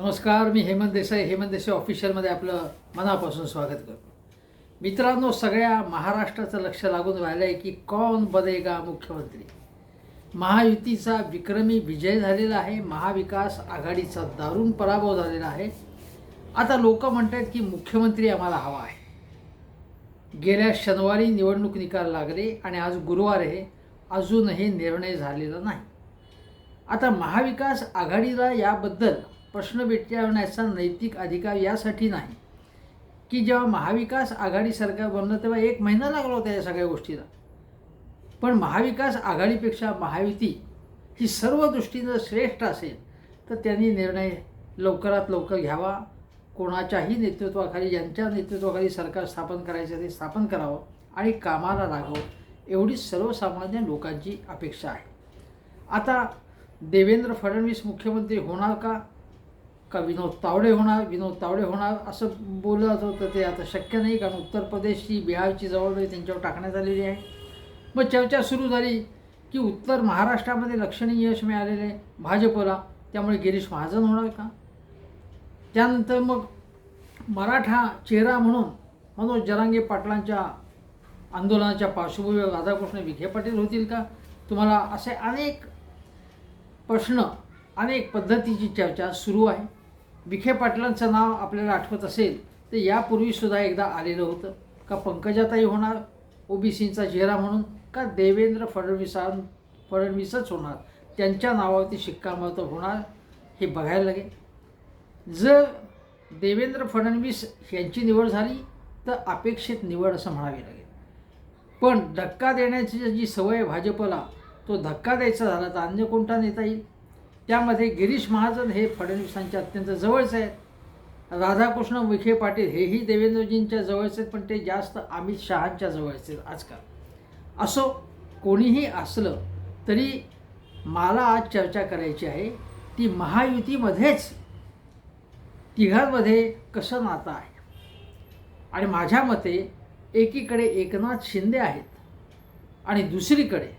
नमस्कार मी हेमंत देसाई. हेमंत देसाई ऑफिशियलमध्ये आपलं मनापासून स्वागत करतो. मित्रांनो सगळ्या महाराष्ट्राचं लक्ष लागून राहिलं आहे की कौन बनेगा मुख्यमंत्री? महायुतीचा विक्रमी विजय झालेला आहे. महाविकास आघाडीचा दारुण पराभव झालेला आहे. आता लोक म्हणत आहेत की मुख्यमंत्री आम्हाला हवा आहे. गेल्या शनिवारी निवडणूक निकाल लागले आणि आज गुरुवार आहे. अजूनही निर्णय झालेला नाही. आता महाविकास आघाडीला याबद्दल प्रश्न विचारण्याचा नैतिक अधिकार यासाठी नाही. की जेव्हा महाविकास आघाडी सरकार बनलं तेव्हा एक महिना लागला होता या सगळ्या गोष्टीला. पण महाविकास आघाडीपेक्षा महायुती ही सर्व दृष्टीनं श्रेष्ठ असेल तर त्यांनी निर्णय लवकरात लवकर घ्यावा. कोणाच्याही नेतृत्वाखाली ज्यांच्या नेतृत्वाखाली सरकार स्थापन करायचं ते स्थापन करावं आणि कामाला लागावं एवढी सर्वसामान्य लोकांची अपेक्षा आहे. आता देवेंद्र फडणवीस मुख्यमंत्री होणार का? का विनोद तावडे होणार विनोद तावडे होणार असं बोलत होतं ते आता शक्य नाही कारण उत्तर प्रदेशची बिहारची जबाबदारी त्यांच्यावर टाकण्यात आलेली आहे. मग चर्चा सुरू झाली की उत्तर महाराष्ट्रामध्ये लक्षणीय यश मिळालेले भाजपला. त्यामुळे गिरीश महाजन होणार का? त्यानंतर मग मराठा चेहरा म्हणून मनोज जरांगे पाटलांच्या आंदोलनाच्या पार्श्वभूमीवर राधाकृष्ण विखे पाटील होतील का? तुम्हाला असे अनेक प्रश्न अनेक पद्धतीची चर्चा सुरू आहे. विखे पाटलांचं नाव आपल्याला आठवत असेल तर यापूर्वीसुद्धा एकदा आलेलं होतं. का पंकजाताई होणार ओबीसींचा चेहरा म्हणून का देवेंद्र फडणवीसां फडणवीसच होणार? त्यांच्या नावावरती शिक्कामोर्तब होणार हे बघायला लागेल. जर देवेंद्र फडणवीस यांची निवड झाली तर अपेक्षित निवड असं म्हणावी लागेल. पण धक्का देण्याची जी सवय आहे भाजपला तो धक्का द्यायचा झाला तर अन्य कोणता नेता येईल? त्यामध्ये गिरीश महाजन हे फडणवीसांच्या अत्यंत जवळचे आहेत. राधाकृष्ण विखे पाटील हेही देवेंद्रजींच्या जवळचे आहेत पण ते जास्त अमित शहांच्या जवळचे आहेत आजकाल. असो कोणीही असलं तरी मला आज चर्चा करायची आहे ती महायुतीमध्येच तिघांमध्ये कसं नातं आहे? आणि माझ्या मते एकीकडे एकनाथ शिंदे आहेत आणि दुसरीकडे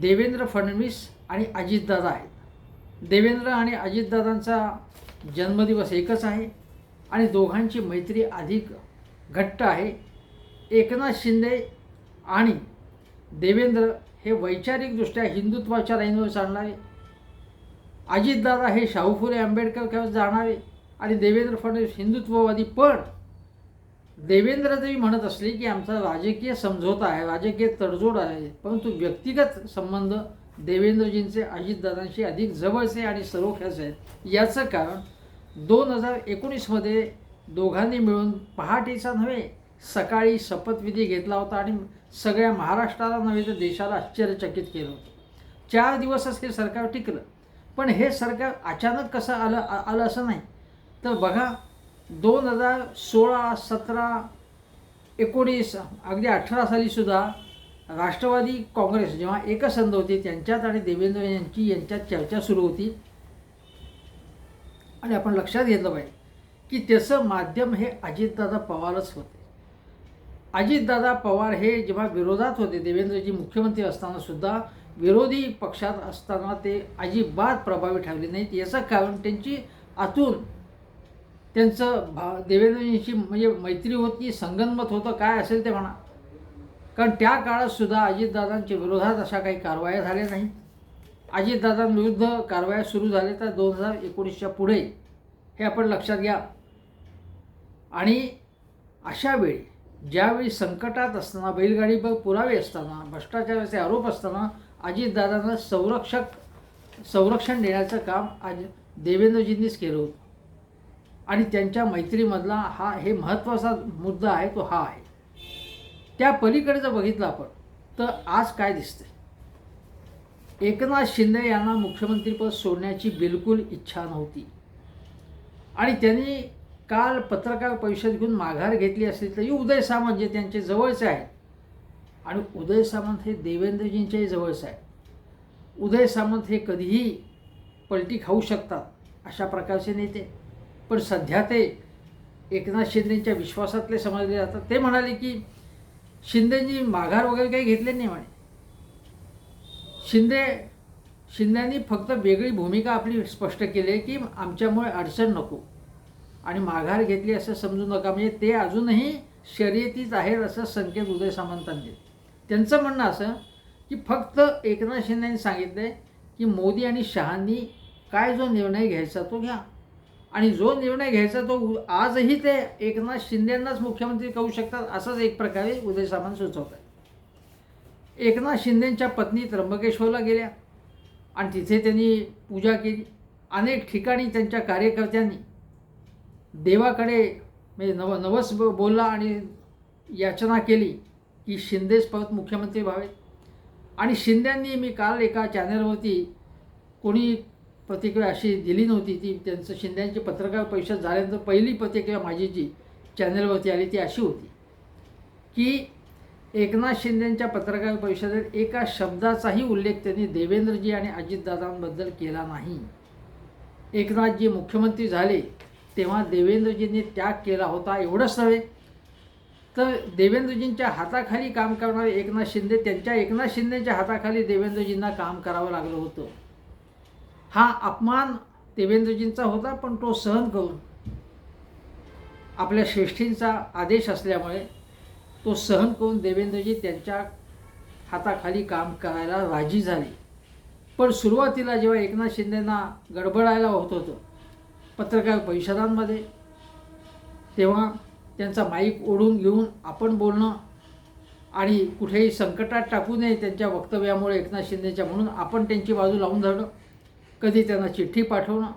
देवेंद्र फडणवीस आणि अजितदादा आहेत. देवेंद्र आणि अजितदादांचा जन्मदिवस एकच आहे आणि दोघांची मैत्री अधिक घट्ट आहे. एकनाथ शिंदे आणि देवेंद्र हे वैचारिकदृष्ट्या हिंदुत्वाच्या लाईनवर चालणारे. अजितदादा हे शाहू फुले आंबेडकर जाणारे आणि देवेंद्र फडणवीस हिंदुत्ववादी पण देवेंद्र म्हणत असले की आमचा राजकीय समझोता आहे राजकीय तडजोड आहे परंतु व्यक्तिगत संबंध देवेंद्रजींचे अजितदादांशी अधिक जवळचे आणि सरोख्याचे आहेत. याचं कारण दोन हजार एकोणीसमध्ये दोघांनी मिळून पहाटेचा नव्हे सकाळी शपथविधी घेतला होता आणि सगळ्या महाराष्ट्राला नव्हे तर देशाला आश्चर्यचकित केलं होतं. चार दिवसच हे सरकार टिकलं. पण हे सरकार अचानक कसं आलं आ- आलं असं नाही. तर बघा दोन हजार सोळा सतरा एकोणीस अगदी अठरा सालीसुद्धा राष्ट्रवादी काँग्रेस जेव्हा एकसंध होती त्यांच्यात आणि देवेंद्र यांची यांच्यात चर्चा सुरू होती. आणि आपण लक्षात घेतलं पाहिजे की त्याचं माध्यम हे अजितदादा पवारच होते. अजितदादा पवार हे जेव्हा विरोधात होते देवेंद्रजी मुख्यमंत्री असतानासुद्धा विरोधी पक्षात असताना ते अजिबात प्रभावी ठरले नाहीत. याचं कारण त्यांची आतून त्यांचं भा देवेंद्रजींशी म्हणजे मैत्री होती संगनमत होतं काय असेल ते म्हणा. कारण त्या काळातसुद्धा अजितदादांच्या विरोधात अशा काही कारवाया झाल्या नाही. अजितदादांविरुद्ध कारवाया सुरू झाल्या तर दोन हजार एकोणीसच्या पुढे हे आपण लक्षात घ्या. आणि अशा वेळी ज्यावेळी संकटात असताना बैलगाडी पुरावे असताना भ्रष्टाचाराचे आरोप असताना अजितदादांना संरक्षक संरक्षण देण्याचं काम आज देवेंद्रजींनीच केलं होतं. आणि त्यांच्या मैत्रीमधला हा हे महत्त्वाचा मुद्दा आहे तो हा आहे. त्या पलीकडे जर बघितलं आपण तर आज काय दिसतंय? एकनाथ शिंदे यांना मुख्यमंत्रीपद सोडण्याची बिलकुल इच्छा नव्हती. आणि त्यांनी काल पत्रकार परिषद घेऊन माघार घेतली असली तरी उदय सामंत जे त्यांचे जवळचे आहेत आणि उदय सामंत हे देवेंद्रजींच्याही जवळचे आहेत. उदय सामंत हे कधीही पलटी खाऊ शकतात अशा प्रकारचे नेते. पण सध्या ते एकनाथ शिंदेच्या विश्वासातले समजले जातात. ते म्हणाले की शिंदेजी माघार वगैरे काही घेतले नाही म्हणे. शिंदे शिंद्यांनी फक्त वेगळी भूमिका आपली स्पष्ट केली आहे की आमच्यामुळे अडचण नको आणि माघार घेतली असं समजू नका. म्हणजे ते अजूनही शर्यतीत आहेत असं संकेत उदय सामंतांनी त्यांचं म्हणणं असं की फक्त एकनाथ शिंदेने सांगितलं आहे की मोदी आणि शहांनी काय जो निर्णय घ्यायचा तो घ्या. आणि जो निर्णय घ्यायचा तो आजही ते एकनाथ शिंदेंनाच मुख्यमंत्री करू शकतात असंच एक प्रकारे उदय सामंत सुचवत आहे एकनाथ शिंदेंच्या पत्नी त्र्यंबकेश्वरला गेल्या आणि तिथे त्यांनी पूजा केली. अनेक ठिकाणी त्यांच्या कार्यकर्त्यांनी देवाकडे म्हणजे नव नवस ब- बोलला आणि याचना केली की शिंदेच परत मुख्यमंत्री व्हावेत. आणि शिंद्यांनी मी काल एका चॅनलवरती कोणी प्रतिक्रिया अशी दिली नव्हती ती. त्यांचं शिंद्यांची पत्रकार परिषद झाल्यानंतर पहिली प्रतिक्रिया माझी जी चॅनलवरती आली ती अशी होती. की एकनाथ शिंदेंच्या पत्रकार परिषदेत एका शब्दाचाही उल्लेख त्यांनी देवेंद्रजी आणि अजितदादांबद्दल केला नाही. एकनाथजी मुख्यमंत्री झाले तेव्हा देवेंद्रजींनी त्याग केला होता एवढंच नव्हे. तर देवेंद्रजींच्या हाताखाली काम करणारे एकनाथ शिंदे त्यांच्या एकनाथ शिंदेच्या हाताखाली देवेंद्रजींना काम करावं लागलं होतं. हा अपमान देवेंद्रजींचा होता पण तो सहन करून आपल्या श्रेष्ठींचा आदेश असल्यामुळे तो सहन करून देवेंद्रजी त्यांच्या हाताखाली काम करायला राजी झाले. पण सुरुवातीला जेव्हा एकनाथ शिंदेना गडबडायला होत होतं पत्रकार परिषदांमध्ये तेव्हा त्यांचा माईक ओढून घेऊन आपण बोलणं आणि कुठेही संकटात टाकू नये त्यांच्या वक्तव्यामुळे एकनाथ शिंदेच्या म्हणून आपण त्यांची बाजू लावून धरणं कधी त्यांना चिठ्ठी पाठवणं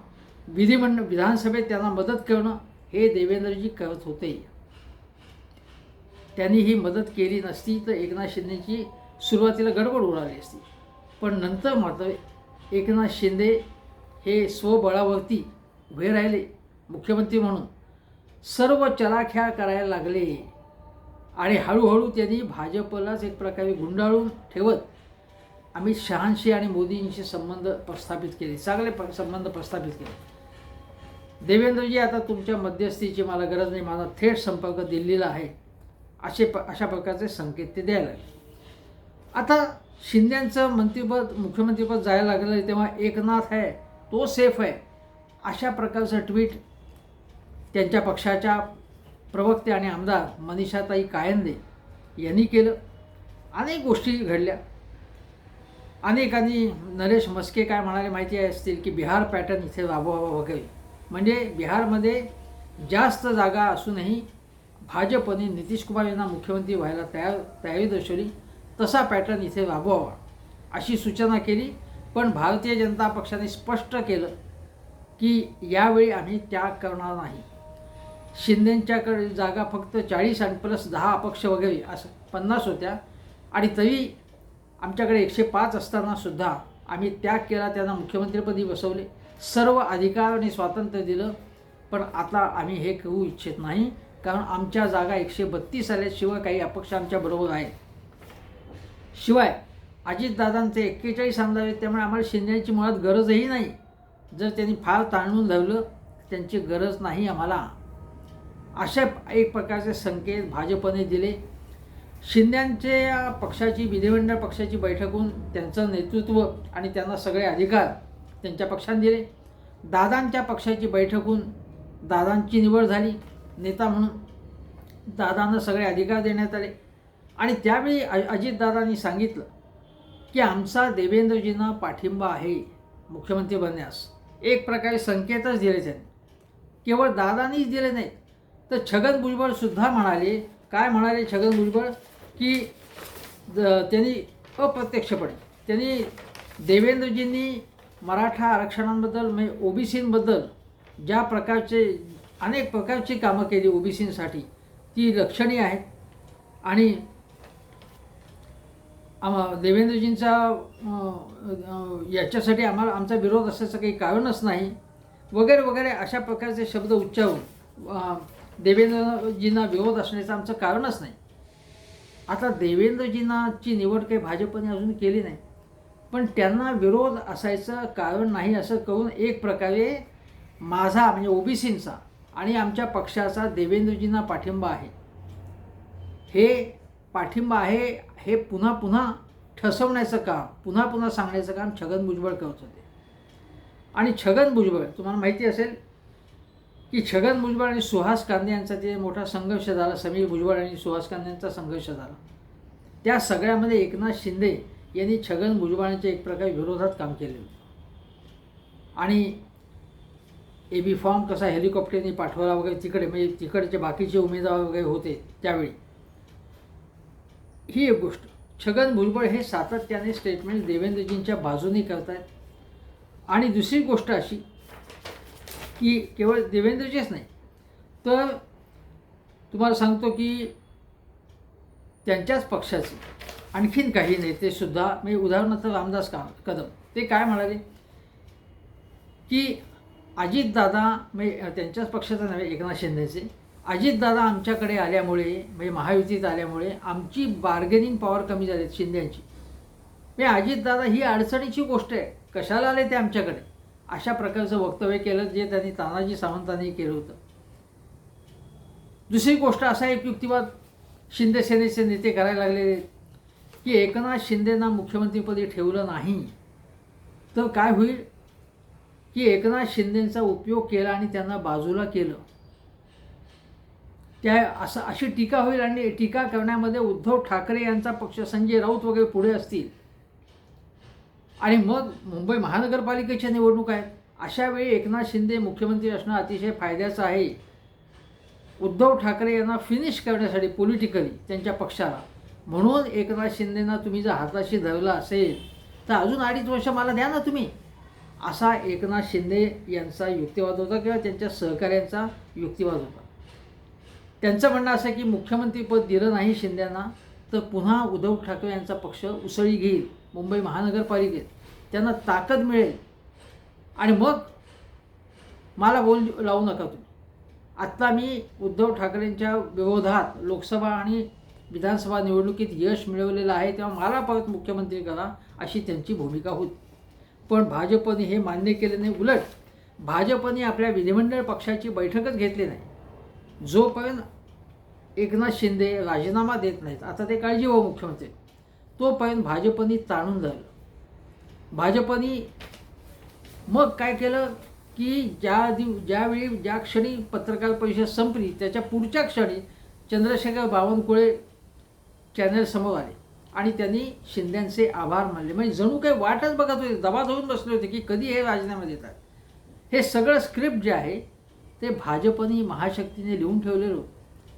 विधिमंडळ विधानसभेत त्यांना मदत करणं हे देवेंद्रजी करत होते. त्यांनी ही मदत केली नसती तर एकनाथ शिंदेची सुरुवातीला गडबड उडाली असती. पण नंतर मात्र एकनाथ शिंदे हे स्वबळावरती उभे राहिले मुख्यमंत्री म्हणून. सर्व चलाख्या करायला लागले आणि हळूहळू त्यांनी भाजपलाच एक प्रकारे गुंडाळून ठेवत अमित शहांशी आणि मोदींशी संबंध प्रस्थापित केले चांगले प संबंध प्रस्थापित केले. देवेंद्रजी आता तुमच्या मध्यस्थीची मला गरज नाही माझा थेट संपर्क दिल्लीला आहे असे प अशा प्रकारचे संकेत ते द्यायला लागले. आता शिंद्यांचं मंत्रिपद मुख्यमंत्रीपद जायला लागलं तेव्हा एकनाथ आहे तो सेफ आहे. अशा प्रकारचं ट्विट त्यांच्या पक्षाच्या प्रवक्ते आणि आमदार मनीषाताई कायंदे यांनी केलं. अनेक गोष्टी घडल्या. अनेकांनी नरेश मस्के काय म्हणाले माहिती असतील की बिहार पॅटर्न इथे राबवावा वगैरे. म्हणजे बिहारमध्ये जास्त जागा असूनही भाजपने नितीश कुमार यांना मुख्यमंत्री व्हायला तयार तयारी दर्शवली तसा पॅटर्न इथे राबवावा अशी सूचना केली. पण भारतीय जनता पक्षाने स्पष्ट केलं की यावेळी आम्ही त्याग करणार नाही. शिंदेंच्याकडे जागा फक्त चाळीस आणि प्लस दहा अपक्ष वगैरे असं पन्नास होत्या. आणि तरी आमच्याकडे एकशे पाच असताना सुद्धा आम्ही त्याग केला त्यांना मुख्यमंत्रीपदी बसवले. सर्व अधिकार आणि स्वातंत्र्य दिलं पण आता आम्ही हे करू इच्छित नाही कारण आमच्या जागा एकशे बत्तीस आल्याशिवाय काही अपक्ष आमच्याबरोबर आहेत. शिवाय अजितदादांचे एक्केचाळीस आमदार आहेत त्यामुळे आम्हाला शिंद्याची मुळात गरजही नाही. जर त्यांनी फार ताणून धरलं त्यांची गरज नाही आम्हाला. अशा एक प्रकारचे संकेत भाजपने दिले. शिंद्यांच्या पक्षाची विधिमंडळ पक्षाची बैठक होऊन त्यांचं नेतृत्व आणि त्यांना सगळे अधिकार त्यांच्या पक्षाने दिले. दादांच्या पक्षाची बैठक होऊन दादांची निवड झाली. नेता म्हणून दादांना सगळे अधिकार देण्यात आले. आणि त्यावेळी अजितदादांनी सांगितलं की आमचा देवेंद्रजींना पाठिंबा आहे मुख्यमंत्री बनण्यास. एक प्रकारे संकेतच दिले त्यांनी. केवळ दादानीच दिले नाहीत तर छगन भुजबळसुद्धा म्हणाले. काय म्हणाले छगन भुजबळ? की ज त्यांनी अप्रत्यक्षपणे त्यांनी देवेंद्रजींनी मराठा आरक्षणांबद्दल म्हणजे ओबीसींबद्दल ज्या प्रकारचे अनेक प्रकारची कामं केली ओबीसींसाठी ती लक्षणीय आहेत. आणि आम्हा देवेंद्रजींचा याच्यासाठी आम्हाला आमचा विरोध असल्याचं काही कारणच नाही. वगैरे वगैरे अशा प्रकारचे शब्द उच्चारून देवेंद्रजींना विरोध असण्याचं आमचं कारणच नाही. आता देवेंद्रजींनाची निवड काही भाजपने अजून केली नाही. पण त्यांना विरोध असायचं कारण नाही असं करून एक प्रकारे माझा म्हणजे ओबीसींचा आणि आमच्या पक्षाचा देवेंद्रजींना पाठिंबा आहे. हे पाठिंबा आहे हे पुन्हा पुन्हा ठसवण्याचं काम पुन्हा पुन्हा सांगण्याचं काम छगन भुजबळ करत होते. आणि छगन भुजबळ तुम्हाला माहिती असेल की छगन भुजबळ आणि सुहास कांदे यांचा ते मोठा संघर्ष झाला समीर भुजबळ आणि सुहास कांदे यांचा संघर्ष झाला. त्या सगळ्यामध्ये एकनाथ शिंदे यांनी छगन भुजबळांच्या एक प्रकारे विरोधात काम केले होते. आणि ए बी फॉर्म कसा हेलिकॉप्टरने पाठवला वगैरे तिकडे म्हणजे तिकडचे बाकीचे उमेदवार वगैरे होते त्यावेळी. ही एक गोष्ट. छगन भुजबळ हे सातत्याने स्टेटमेंट देवेंद्रजींच्या बाजूने करत आहेत आणि दुसरी गोष्ट अशी की केवळ देवेंद्रजीच नाही. तर तुम्हाला सांगतो की त्यांच्याच पक्षाचे आणखीन काही नेतेसुद्धा म्हणजे उदाहरणार्थ रामदास का कदम ते काय म्हणाले? की अजितदादा म्हणजे त्यांच्याच पक्षाचा नव्हे एकनाथ शिंदेचे. अजितदादा आमच्याकडे आल्यामुळे म्हणजे महायुतीत आल्यामुळे आमची बार्गेनिंग पॉवर कमी झाली शिंद्यांची म्हणजे अजितदादा ही अडचणीची गोष्ट आहे. कशाला आले ते आमच्याकडे? अशा प्रकारचं वक्तव्य केलं जे त्यांनी तानाजी सावंतांनी केलं होतं. दुसरी गोष्ट असा एक युक्तिवाद शिंदे सेनेचे नेते करायला लागले की एकनाथ शिंदेना मुख्यमंत्रीपदी ठेवलं नाही तर काय होईल? की एकनाथ शिंदेचा उपयोग केला आणि त्यांना बाजूला केलं. त्या असं अशी टीका होईल आणि टीका करण्यामध्ये उद्धव ठाकरे यांचा पक्ष संजय राऊत वगैरे पुढे असतील. आणि मग मुंबई महानगरपालिकेच्या निवडणूक आहेत. अशा वेळी एकनाथ शिंदे मुख्यमंत्री असणं अतिशय फायद्याचं आहे. उद्धव ठाकरे यांना फिनिश करण्यासाठी पॉलिटिकली त्यांच्या पक्षाला. म्हणून एकनाथ शिंदेना तुम्ही जर हाताशी धरला असेल तर अजून अडीच वर्ष मला द्या ना तुम्ही. असा एकनाथ शिंदे यांचा युक्तिवाद होता किंवा त्यांच्या सहकाऱ्यांचा युक्तिवाद होता. त्यांचं म्हणणं असं की मुख्यमंत्रीपद दिलं नाही शिंद्यांना तर पुन्हा उद्धव ठाकरे यांचा पक्ष उसळी घेईल मुंबई महानगरपालिकेत. त्यांना ताकद मिळेल. आणि मग मला बोल लावू नका तुम्ही. आत्ता मी उद्धव ठाकरेंच्या विरोधात लोकसभा आणि विधानसभा निवडणुकीत यश मिळवलेलं आहे तेव्हा मला परत मुख्यमंत्री करा अशी त्यांची भूमिका होती. पण भाजपने हे मान्य केले नाही. उलट भाजपने आपल्या विधिमंडळ पक्षाची बैठकच घेतली नाही. जोपर्यंत एकनाथ शिंदे राजीनामा देत नाहीत आता ते काळजी हो मुख्यमंत्री तोपर्यंत भाजपने ताणून धरलं. भाजपनी मग काय केलं की ज्या दिव ज्यावेळी ज्या क्षणी पत्रकार परिषद संपली त्याच्या पुढच्या क्षणी चंद्रशेखर बावनकुळे चॅनलसमोर आले. आणि त्यांनी शिंद्यांचे आभार मानले. म्हणजे जणू काही वाटच बघत होते दबा धरून बसले होते की कधी हे राजीनामा देतात. हे सगळं स्क्रिप्ट जे आहे ते भाजपने महाशक्तीने लिहून ठेवलेलं होतं.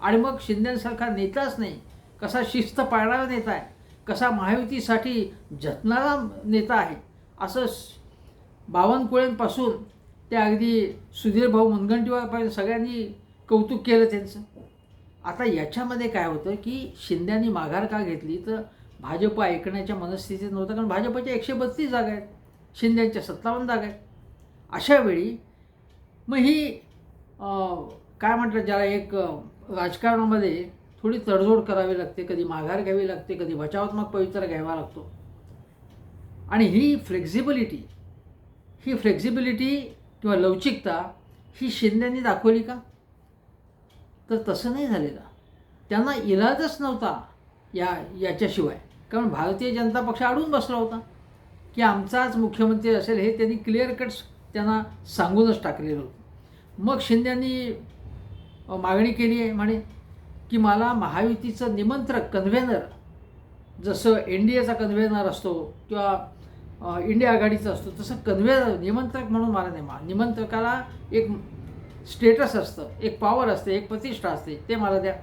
आणि मग शिंद्यांसारखा नेताच नाही. कसा शिस्त पाळणारा नेता आहे. कसा महायुतीसाठी झटणारा नेता आहे. असं बावनकुळेंपासून ते अगदी सुधीरभाऊ मुनगंटीवारपर्यंत सगळ्यांनी कौतुक केलं त्यांचं. आता याच्यामध्ये काय होतं की शिंद्यांनी माघार का घेतली? तर भाजप ऐकण्याच्या मनस्थितीत नव्हतं कारण भाजपच्या एकशे बत्तीस जागा आहेत. शिंद्यांच्या सत्तावन्न जागा आहेत. अशा वेळी मग ही काय म्हटलं ज्याला एक राजकारणामध्ये थोडी तडजोड करावी लागते कधी माघार घ्यावी लागते कधी बचावात्मक पवित्रा घ्यावा लागतो. आणि ही फ्लेक्झिबिलिटी ही फ्लेक्झिबिलिटी किंवा लवचिकता ही शिंद्यांनी दाखवली का? तर तसं नाही झालेलं. त्यांना इलाजच नव्हता या याच्याशिवाय. कारण भारतीय जनता पक्ष अडून बसला होता की आमचाच मुख्यमंत्री असेल हे त्यांनी क्लिअर कट त्यांना सांगूनच टाकलेलं होतं. मग शिंद्यांनी मागणी केली आहे म्हणे की मला महायुतीचं निमंत्रक कन्व्हेनर जसं एन डी एचा कन्व्हेनर असतो किंवा इंडिया आघाडीचा असतो. तसं कन्व्हेनर निमंत्रक म्हणून मला नाही. मा निमंत्रकाला एक स्टेटस असतं. एक पॉवर असते. एक प्रतिष्ठा असते. ते मला द्या.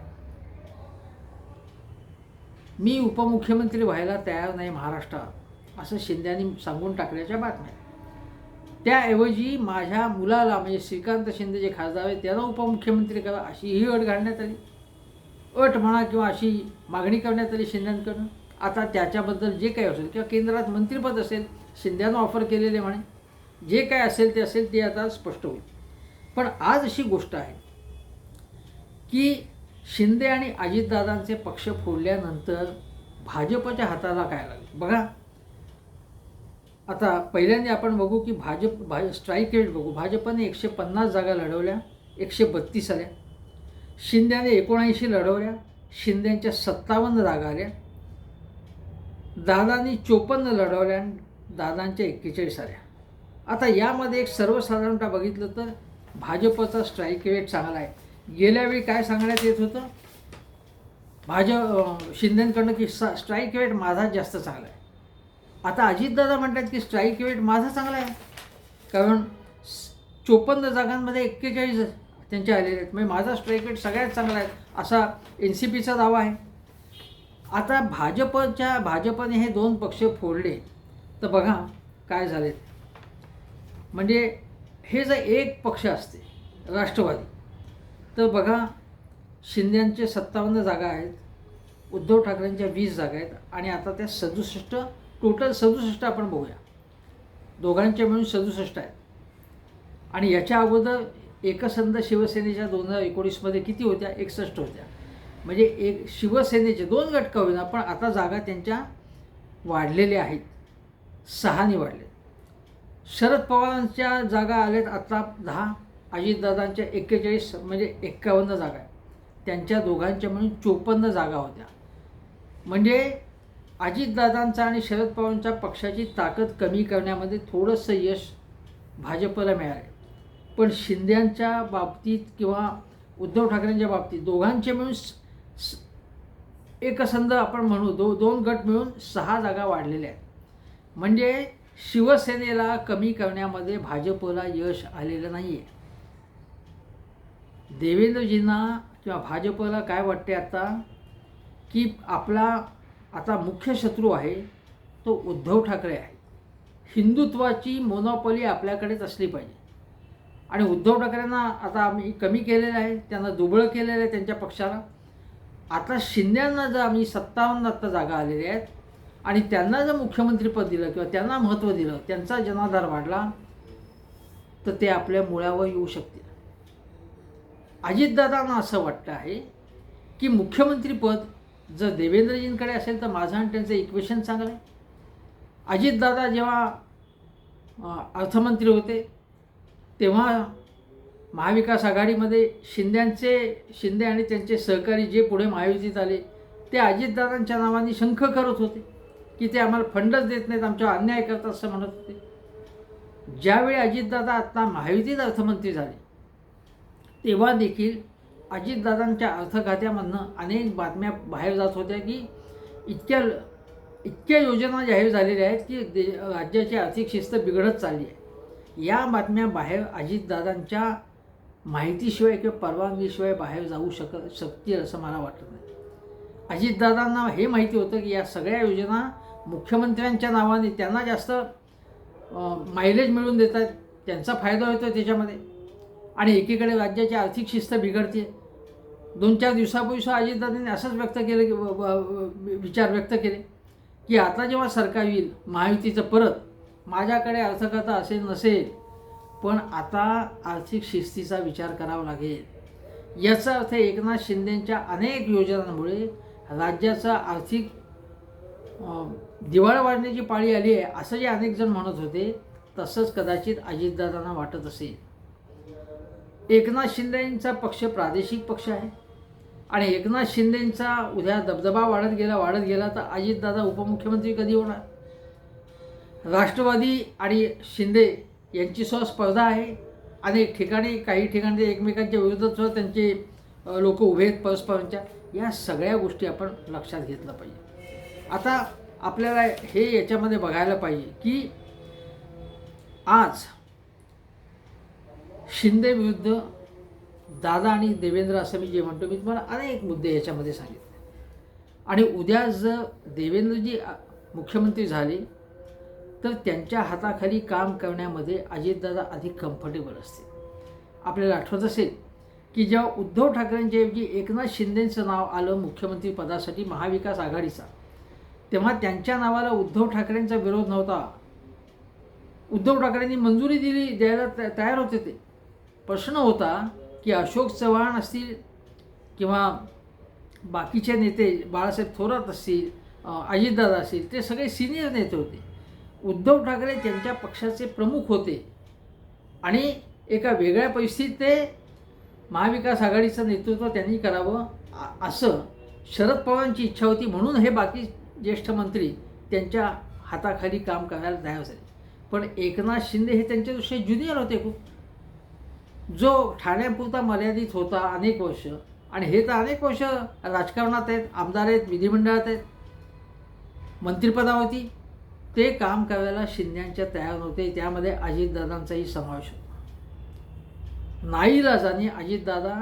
मी उपमुख्यमंत्री व्हायला तयार नाही महाराष्ट्रात असं शिंद्यांनी सांगून टाकल्याच्या बातम्या. त्याऐवजी माझ्या मुलाला म्हणजे श्रीकांत शिंदे जे खासदार आहेत त्यांना उपमुख्यमंत्री करा अशी ही अट घालण्यात आली. अट म्हणा किंवा अशी मागणी करण्यात आली शिंद्यांकडून. आता त्याच्याबद्दल जे काही असेल किंवा केंद्रात मंत्रिपद असेल शिंद्यानं ऑफर केलेले म्हणे जे काय असेल ते असेल ते आता स्पष्ट होईल. पण आज अशी गोष्ट आहे की शिंदे आणि अजितदादांचे पक्ष फोडल्यानंतर भाजपच्या हाताला काय लागेल? बघा. आता पहिल्यांदा आपण बघू की भाजप भाज स्ट्राईक रेट बघू. भाजपने एकशे पन्नास जागा लढवल्या एकशे बत्तीस आल्या. शिंद्याने एकोणऐंशी लढवल्या शिंद्यांच्या सत्तावन्न जागा आल्या. दादांनी चोपन्न लढवल्या दादांच्या एक्केचाळीस आल्या आता यामध्ये एक सर्वसाधारणतः बघितलं तर भाजपचा स्ट्राईक रेट चांगला आहे. गेल्यावेळी काय सांगण्यात येत होतं? भाजप शिंदेकडनं की सा स्ट्राईक रेट माझा जास्त चांगला आहे. आता अजितदादा म्हणतात की स्ट्राईक रेट माझा चांगला आहे. कारण चोपन्न जागांमध्ये एक्केचाळीस त्यांचे आलेले आहेत. म्हणजे माझा स्ट्राईक रेट सगळ्यात चांगला आहे असा एन सी पीचा दावा आहे. आता भाजपच्या भाजपने हे दोन पक्ष फोडले. तर बघा काय झाले. म्हणजे हे जर एक पक्ष असते राष्ट्रवादी तर बघा शिंद्यांचे सत्तावन्न जागा आहेत उद्धव ठाकरेंच्या वीस जागा आहेत आणि आता त्या सदुसष्ट टोटल सदुसष्ट आपण बघूया. दोघांच्या मिळून सदुसष्ट आहेत. आणि याच्या अगोदर एकसंध शिवसेनेच्या दोन हजार एकोणीसमध्ये किती होत्या? एकसष्ट होत्या. म्हणजे एक शिवसेनेचे दोन गट होईना पण आता जागा त्यांच्या वाढलेल्या आहेत. सहानी वाढले शरद पवारांच्या जागा आल्यात आता दहा अजितदादांच्या एक्केचाळीस म्हणजे एक्कावन्न जागा आहेत. त्यांच्या दोघांच्या म्हणून चोपन्न जागा होत्या. म्हणजे अजितदादांचा आणि शरद पवारांच्या पक्षाची ताकद कमी करण्यामध्ये थोडंसं यश भाजपला मिळाले पण शिंद्यांच्या बाबतीत किंवा उद्धव ठाकरेंच्या बाबतीत दोघांचे मिळून एकसंध आपण म्हणू दो दोन गट मिळून सहा जागा वाढलेल्या आहेत. म्हणजे शिवसेनेला कमी करण्यामध्ये भाजपला यश आलेलं नाही आहे देवेंद्रजींना किंवा भाजपला काय वाटते आता? की आपला आता मुख्य शत्रू आहे तो उद्धव ठाकरे आहे. हिंदुत्वाची मोनोपॉली आपल्याकडेच असली पाहिजे. आणि उद्धव ठाकरेंना आता आम्ही कमी केलेलं आहे त्यांना दुबळं केलेलं आहे त्यांच्या पक्षाला. आता शिंद्यांना जर आम्ही सत्तावन्न आत्ता जागा आलेल्या आहेत आणि त्यांना जर मुख्यमंत्रीपद दिलं किंवा त्यांना महत्त्व दिलं त्यांचा जनाधार वाढला तर ते आपल्या मुळावर येऊ शकतील. अजितदादांना असं वाटतं आहे की मुख्यमंत्रीपद जर देवेंद्रजींकडे असेल तर माझं आणि त्यांचं इक्वेशन चांगलं आहे. अजितदादा जेव्हा अर्थमंत्री होते तेव्हा महाविकास आघाडीमध्ये शिंद्यांचे शिंदे आणि त्यांचे सहकारी जे पुढे महायुतीत आले ते अजितदादांच्या नावाने शंख करत होते की ते आम्हाला फंडच देत नाहीत आमच्यावर अन्याय करतात असं म्हणत होते. ज्यावेळी अजितदादा आत्ता महायुतीत अर्थमंत्री झाले तेव्हा देखील अजितदादांच्या अर्थखात्यामधनं अनेक बातम्या बाहेर जात होत्या की इतक्या इतक्या योजना जाहीर झालेल्या आहेत की दे राज्याची आर्थिक शिस्त बिघडत चालली आहे. या बातम्या बाहेर अजितदादांच्या माहितीशिवाय किंवा परवानगीशिवाय बाहेर जाऊ शक शकतील असं मला वाटत नाही. अजितदादांना हे माहिती होतं की या सगळ्या योजना मुख्यमंत्र्यांच्या नावाने त्यांना जास्त मायलेज मिळवून देतात. त्यांचा फायदा होतो त्याच्यामध्ये. आणि एकीकडे राज्याची आर्थिक शिस्त बिघडते. दोन चार दिवसापूर्वी अजितदादांनी असंच व्यक्त केलं की विचार व्यक्त केले की आता जेव्हा सरकार येईल महायुतीचं परत माझ्याकडे अर्थकथा असेल नसेल पण आता आर्थिक शिस्तीचा विचार करावा लागेल. याचा अर्थ एकनाथ शिंदेंच्या अनेक योजनांमुळे राज्याचा आर्थिक दिवाळ वाढण्याची पाळी आली आहे असं जे अनेक जण म्हणत होते तसंच कदाचित अजितदादांना वाटत असेल. एकनाथ शिंदेंचा पक्ष प्रादेशिक पक्ष आहे आणि एकनाथ शिंदेंचा उद्या दबदबा वाढत गेला वाढत गेला तर अजितदादा उपमुख्यमंत्री कधी होणार? राष्ट्रवादी आणि शिंदे यांची सुद्धा स्पर्धा आहे. अनेक ठिकाणी काही ठिकाणी एकमेकांच्या विरोधात त्यांचे लोक उभे आहेत परस्परांच्या. या सगळ्या गोष्टी आपण लक्षात घेतलं पाहिजे. आता आपल्याला हे याच्यामध्ये बघायला पाहिजे की आज शिंदे विरुद्ध दादा आणि देवेंद्र असं मी जे म्हणतो मी तुम्हाला अनेक मुद्दे याच्यामध्ये सांगितले. आणि उद्या जर देवेंद्रजी मुख्यमंत्री झाले तर त्यांच्या हाताखाली काम करण्यामध्ये अजितदादा अधिक कम्फर्टेबल असते आपल्याला आठवत असेल की जेव्हा उद्धव ठाकरेंच्या ऐवजी एकनाथ शिंदेंचं नाव आलं मुख्यमंत्री पदासाठी महाविकास आघाडीचा तेव्हा त्यांच्या नावाला उद्धव ठाकरेंचा विरोध नव्हता. उद्धव ठाकरेंनी मंजुरी दिली द्यायला त- तयार होते ते. प्रश्न होता की अशोक चव्हाण असतील किंवा बाकीचे नेते बाळासाहेब थोरात असतील अजितदादा असतील ते सगळे सिनियर नेते होते. उद्धव ठाकरे त्यांच्या पक्षाचे प्रमुख होते. आणि एका वेगळ्या परिस्थितीत ते महाविकास आघाडीचं नेतृत्व त्यांनी करावं असं शरद पवारांची इच्छा होती. म्हणून हे बाकी ज्येष्ठ मंत्री त्यांच्या हाताखाली काम करायला तयार झाले. पण एकनाथ शिंदे हे त्यांच्यापेक्षा ज्युनियर होते खूप. जो ठाण्यापुरता मर्यादित होता अनेक वर्ष आणि हे तर अनेक वर्ष राजकारणात आहेत आमदार आहेत विधिमंडळात आहेत मंत्रिपदावरती. ते काम करायला शिंद्यांच्या तयार नव्हते. त्यामध्ये अजितदादांचाही समावेश होता. नाईलाजाने अजितदादा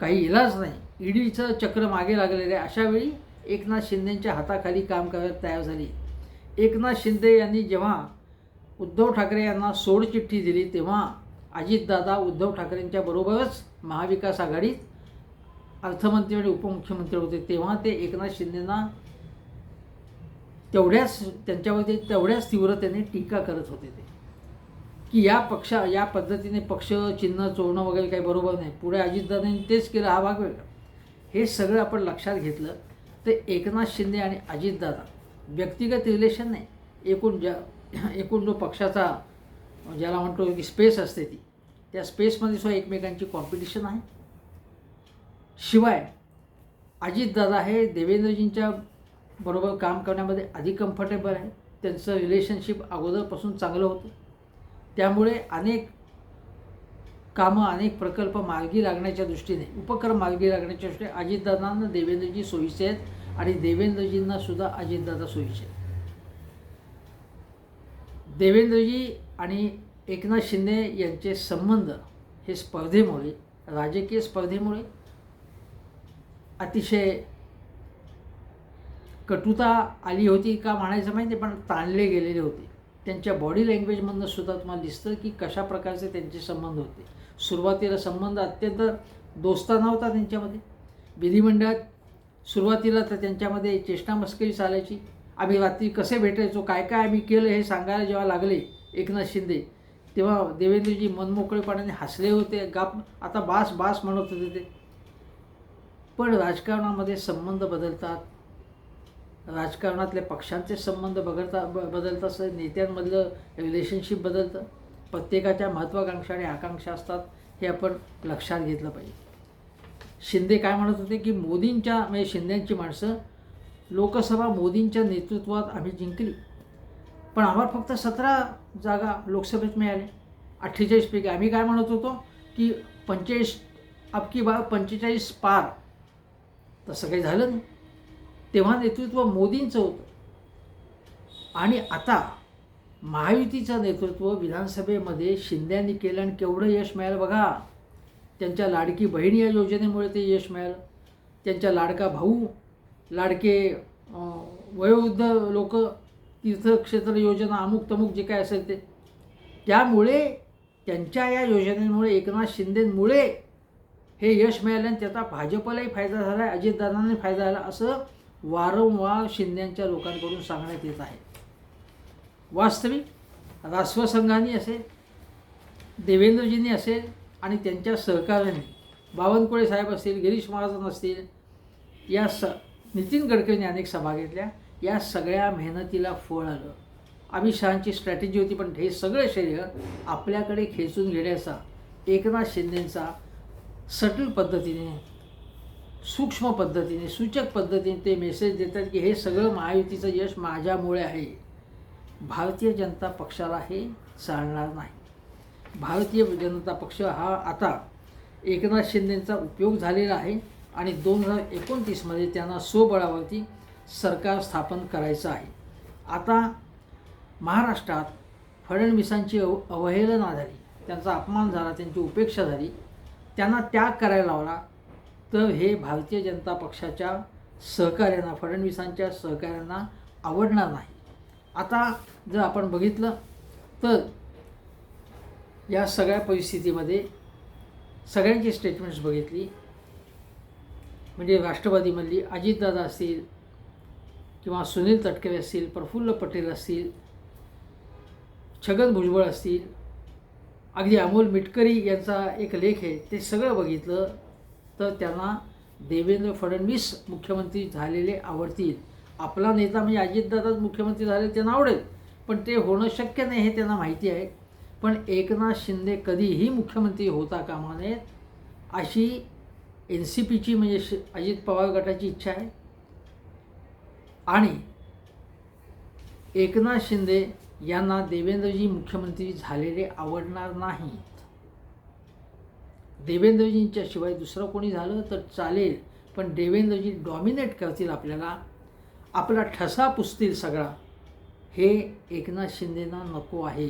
काही इलाज नाही. ईडीचं चक्र मागे लागलेलं आहे. अशा वेळी एकनाथ शिंदेच्या हाताखाली काम करायला तयार झाली. एकनाथ शिंदे यांनी जेव्हा उद्धव ठाकरे यांना सोड चिठ्ठी दिली तेव्हा अजितदादा उद्धव ठाकरेंच्या बरोबरच महाविकास आघाडीत अर्थमंत्री आणि उपमुख्यमंत्री होते. तेव्हा ते एकनाथ शिंदेना तेवढ्याच त्यांच्यावरती तेवढ्याच तीव्रतेने टीका करत होते ते. की या पक्षा या पद्धतीने पक्ष चिन्ह चोरणं वगैरे काही बरोबर नाही. पुढे अजितदादांनी तेच केलं हा भाग वेगळा. हे सगळं आपण लक्षात घेतलं तर एकनाथ शिंदे आणि अजितदादा व्यक्तिगत रिलेशन नाही. एकूण ज्या एकूण जो पक्षाचा ज्याला म्हणतो की स्पेस असते ती त्या स्पेसमध्ये सुद्धा एकमेकांची कॉम्पिटिशन आहे. शिवाय अजितदादा हे देवेंद्रजींच्या बरोबर काम करण्यामध्ये अधिक कम्फर्टेबल आहे. त्यांचं रिलेशनशिप अगोदरपासून चांगलं होतं. त्यामुळे अनेक कामं अनेक प्रकल्प मार्गी लागण्याच्या दृष्टीने उपक्रम मार्गी लागण्याच्या दृष्टीने अजितदादांना देवेंद्रजी सोयीचे आहेत आणि देवेंद्रजींना सुद्धा अजितदादा सोयीचे आहेत. देवेंद्रजी आणि एकनाथ शिंदे यांचे संबंध हे स्पर्धेमुळे राजकीय स्पर्धेमुळे अतिशय कटुता आली होती का म्हणायचं माहिती पण ताणले गेलेले होते. त्यांच्या बॉडी लँग्वेजमधनं सुद्धा तुम्हाला दिसतं की कशा प्रकारचे त्यांचे संबंध होते. सुरुवातीला संबंध अत्यंत दोस्ताना होता त्यांच्यामध्ये. विधिमंडळात सुरुवातीला तर त्यांच्यामध्ये चेष्टा मस्करी चालायची. आम्ही रात्री कसे भेटायचो काय काय आम्ही केलं हे सांगायला जेव्हा लागले एकनाथ शिंदे तेव्हा देवेंद्रजी मनमोकळेपणाने हसले होते गाप आता बास बास म्हणत होते ते. पण राजकारणामध्ये संबंध बदलतात राजकारणातल्या पक्षांचे संबंध बदलता ब बदलत असं नेत्यांमधलं रिलेशनशिप बदलतं. प्रत्येकाच्या महत्त्वाकांक्षा आणि आकांक्षा असतात हे आपण लक्षात घेतलं पाहिजे. शिंदे काय म्हणत होते की मोदींच्या म्हणजे शिंद्यांची माणसं लोकसभा मोदींच्या नेतृत्वात आम्ही जिंकली. पण आम्हाला फक्त सतरा जागा लोकसभेत मिळाले. अठ्ठेचाळीसपैकी आम्ही काय म्हणत होतो की पंचेचाळीस अबकी बा पंचेचाळीस पार. तसं काही झालं नाही. तेव्हा नेतृत्व मोदींचं होतं. आणि आता महायुतीचं नेतृत्व विधानसभेमध्ये शिंद्यांनी केलं आणि केवढं यश मिळालं बघा. त्यांच्या लाडकी बहीण या योजनेमुळे ते यश मिळालं. त्यांच्या लाडका भाऊ लाडके वयोवृद्ध लोक तीर्थक्षेत्र योजना अमुक तमुक जे काय असेल ते. त्यामुळे त्यांच्या या योजनेमुळे एकनाथ शिंदेमुळे हे यश मिळालं आणि त्याचा भाजपलाही फायदा झाला आहे अजितदादांनाही फायदा झाला असं वारंवार शिंद्यांच्या लोकांकडून सांगण्यात येत आहे. वास्तविक राष्ट्रसंघाने असेल देवेंद्रजींनी असेल आणि त्यांच्या सहकाऱ्यांनी बावनकुळे साहेब असतील गिरीश महाजन असतील या स नितीन गडकरींनी अनेक सभा घेतल्या. या सगळ्या मेहनतीला फळ आलं. अमित शहांची स्ट्रॅटेजी होती पण हे सगळं श्रेय आपल्याकडे खेचून घेण्याचा एकनाथ शिंदेंचा सटल पद्धतीने सूक्ष्म पद्धतीने सूचक पद्धतीने ते मेसेज देतात की हे सगळं महायुतीचं यश माझ्यामुळे आहे. भारतीय जनता पक्षाला हे चालणार नाही. भारतीय जनता पक्ष हा आता एकनाथ शिंदेंचा उपयोग झालेला आहे आणि दोन हजार एकोणतीसमध्ये त्यांना स्वबळावरती सरकार स्थापन करायचं आहे. आता महाराष्ट्रात फडणवीसांची अव अवहेलना झाली त्यांचा अपमान झाला त्यांची उपेक्षा झाली त्यांना त्याग करायला लावला तर हे भारतीय जनता पक्षाच्या सहकार्यांना फडणवीसांच्या सहकार्यांना आवडणार नाही. आता जर आपण बघितलं तर या सगळ्या परिस्थितीमध्ये सगळ्यांची स्टेटमेंट्स बघितली. म्हणजे राष्ट्रवादीमधली अजितदादा असतील किंवा सुनील तटकरे असतील प्रफुल्ल पटेल असतील छगन भुजबळ असतील अगदी अमोल मिटकरी यांचा एक लेख आहे ते सगळं बघितलं. तर त्यांना देवेंद्र फडणवीस मुख्यमंत्री झालेले आवडतील. आपला नेता म्हणजे अजितदादाच मुख्यमंत्री झाले त्यांना आवडेल. पण ते होणं शक्य नाही हे त्यांना माहिती आहे. पण एकनाथ शिंदे कधीही मुख्यमंत्री होता कामा नयेत अशी एन सी पीची म्हणजे श अजित पवार गटाची इच्छा आहे. आणि एकनाथ शिंदे यांना देवेंद्रजी मुख्यमंत्री झालेले आवडणार नाही. देवेंद्रजींच्या शिवाय दुसरं कोणी झालं तर चालेल पण देवेंद्रजी डॉमिनेट करतील आपल्याला. आपला ठसा पुसतील सगळा. हे एकनाथ शिंदेना नको आहे.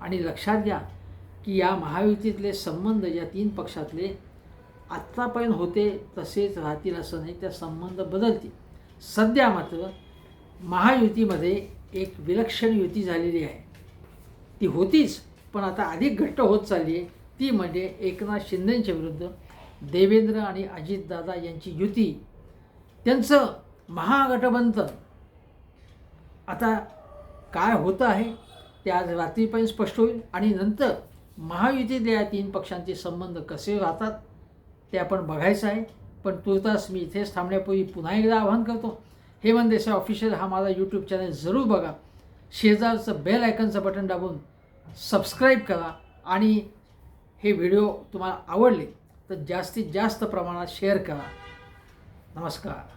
आणि लक्षात घ्या की या महायुतीतले संबंध या तीन पक्षातले आत्तापर्यंत होते तसेच राहतील असं नाही त्या संबंध बदलतील. सध्या मात्र महायुतीमध्ये एक विलक्षण युती झालेली आहे. ती होतीच पण आता अधिक घट्ट होत चालली आहे. ती म्हणजे एकनाथ शिंदेंच्या विरुद्ध देवेंद्र आणि अजितदादा यांची युती. त्यांचं महागठबंधन. आता काय होतं आहे ते आज रात्रीपर्यंत स्पष्ट होईल. आणि नंतर महायुतीतल्या या तीन पक्षांचे संबंध कसे राहतात ते आपण बघायचं आहे. पण तुर्तास मी इथेच थांबण्यापूर्वी पुन्हा एकदा आवाहन करतो हेमंत देसाई ऑफिशियल हा माझा यूट्यूब चॅनल जरूर बघा. शेजारचं बेल आयकनचं बटन दाबून सबस्क्राईब करा आणि हे व्हिडिओ तुम्हाला आवडले तर जास्तीत जास्त प्रमाणात शेअर करा. नमस्कार.